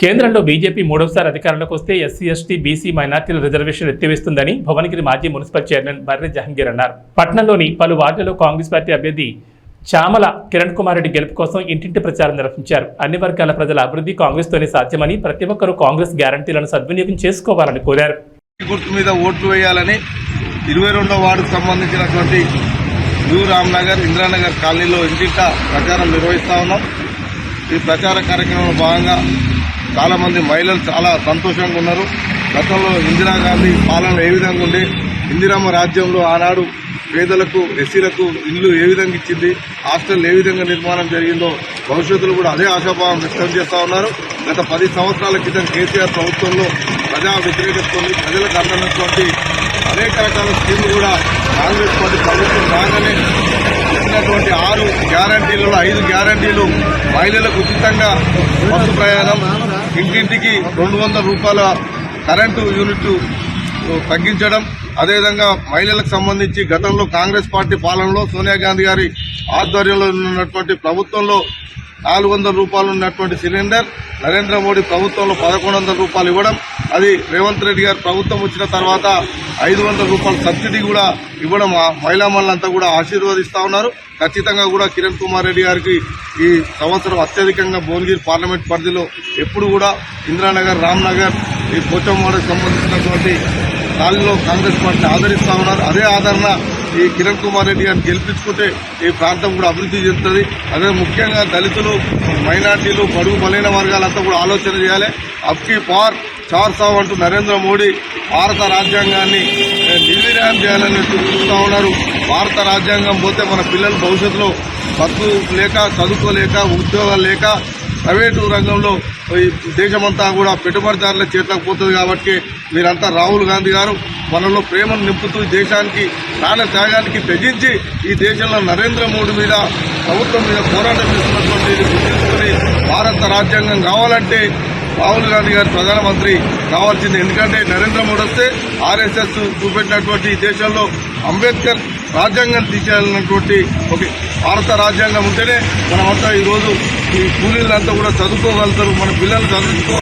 కేంద్రంలో బీజేపీ మూడవసారి అధికారంలోకి వస్తే ఎస్సీ ఎస్టీ బీసీ మైనార్టీల రిజర్వేషన్ ఎత్తివేస్తుందని భువనగిరి మాజీ మున్సిపల్ చైర్మన్ బర్రె జహంగీర్ అన్నారు. పట్నంలోని పలు వార్డులలో కాంగ్రెస్ పార్టీ అభ్యర్థి చామల కిరణ్ కుమార్ రెడ్డి గెలుపు కోసం ఇంటింటి ప్రచారం నిర్వహించారు. అన్ని వర్గాల ప్రజల అభివృద్ధి కాంగ్రెస్తోనే సాధ్యమని ప్రతి ఒక్కరూ కాంగ్రెస్ గ్యారంటీలను సద్వినియోగం చేసుకోవాలని కోరారు. గుర్తు మీద ఓట్లు వేయాలని ఇరవై రెండో వార్డుకు సంబంధించినటువంటి న్యూ రామ్నగర్ ఇందిరానగర్ కాలనీలో ఇంటింట ప్రచారం నిర్వహిస్తా ఉన్నాం. ఈ ప్రచార కార్యక్రమంలో భాగంగా చాలామంది మహిళలు చాలా సంతోషంగా ఉన్నారు. గతంలో ఇందిరాగాంధీ పాలన ఏ విధంగా ఉండే ఇందిరమ్మ రాజ్యంలో ఆనాడు పేదలకు ఎస్సీలకు ఇల్లు ఏ విధంగా ఇచ్చింది హాస్టల్ ఏ విధంగా నిర్మాణం జరిగిందో భవిష్యత్తులో కూడా అదే ఆశాభావం వ్యక్తం చేస్తూ ఉన్నారు. గత పది సంవత్సరాల క్రితం కేసీఆర్ ప్రభుత్వంలో ప్రజా వ్యతిరేకతతో ప్రజలకు అందనటువంటి అనేక రకాల స్కీములు కూడా కాంగ్రెస్ పార్టీ ప్రభుత్వం రాగానే ఇచ్చినటువంటి ఆరు గ్యారంటీలలో ఐదు గ్యారంటీలు మహిళలకు ఉచితంగా బస్సు ప్రయాణం. ఇంటింటికి రెండు వందల రూపాయల కరెంటు యూనిట్ తగ్గించడం. అదేవిధంగా మహిళలకు సంబంధించి గతంలో కాంగ్రెస్ పార్టీ పాలనలో సోనియా గాంధీ గారి ఆధ్వర్యంలో ఉన్నటువంటి ప్రభుత్వంలో నాలుగు వందల రూపాయలు ఉన్నటువంటి సిలిండర్ నరేంద్ర మోడీ ప్రభుత్వంలో పదకొండు వందల రూపాయలు ఇవ్వడం. అది రేవంత్ రెడ్డి గారి ప్రభుత్వం వచ్చిన తర్వాత ఐదు వందల రూపాయల సబ్సిడీ కూడా ఇవ్వడం. మహిళా మహిళలంతా కూడా ఆశీర్వదిస్తూ ఉన్నారు. ఖచ్చితంగా కూడా కిరణ్ కుమార్ రెడ్డి గారికి ఈ సంవత్సరం అత్యధికంగా భువనగిరి పార్లమెంట్ పరిధిలో ఎప్పుడు కూడా ఇందిరానగర్ రామ్నగర్ ఈ పోచమ్మకి సంబంధించినటువంటి దానిలో కాంగ్రెస్ పార్టీని ఆదరిస్తూ ఉన్నారు. అదే ఆదరణ ఈ కిరణ్ కుమార్ రెడ్డి గారిని గెలిపించుకుంటే ఈ ప్రాంతం కూడా అభివృద్ధి చెందుతుంది. అదే ముఖ్యంగా దళితులు మైనార్టీలు బడుగు బలైన వర్గాలంతా కూడా ఆలోచన చేయాలి. అబ్కి పార్ చార్ సావ్ అంటూ నరేంద్ర మోడీ భారత రాజ్యాంగాన్ని నిర్వీర్యం చేయాలని చూస్తూ ఉన్నారు. భారత రాజ్యాంగం పోతే మన పిల్లల భవిష్యత్తులో బతుకు లేక చదువుకోలేక ఉద్యోగాలు లేక ప్రైవేటు రంగంలో ఈ దేశమంతా కూడా పెట్టుబడిదారుల చేతులకు పోతుంది కాబట్టి మీరంతా రాహుల్ గాంధీ గారు మనలో ప్రేమను నింపుతూ ఈ దేశానికి ప్రాణ త్యాగానికి తెగించి ఈ దేశంలో నరేంద్ర మోడీ మీద ప్రభుత్వం మీద పోరాటం చేస్తున్నటువంటి గుర్తించుకొని భారత రాజ్యాంగం కావాలంటే రాహుల్ గాంధీ గారు ప్రధానమంత్రి కావాల్సింది. ఎందుకంటే నరేంద్ర మోడీ వస్తే ఆర్ఎస్ఎస్ చూపెట్టినటువంటి దేశంలో అంబేద్కర్ రాజ్యాంగం తీసేయాలన్నటువంటి ఒక భారత రాజ్యాంగం ఉంటేనే మనమంతా ఈరోజు ఈ కూలీలంతా కూడా చదువుకోగలుగుతారు. మన పిల్లలు చదువుకో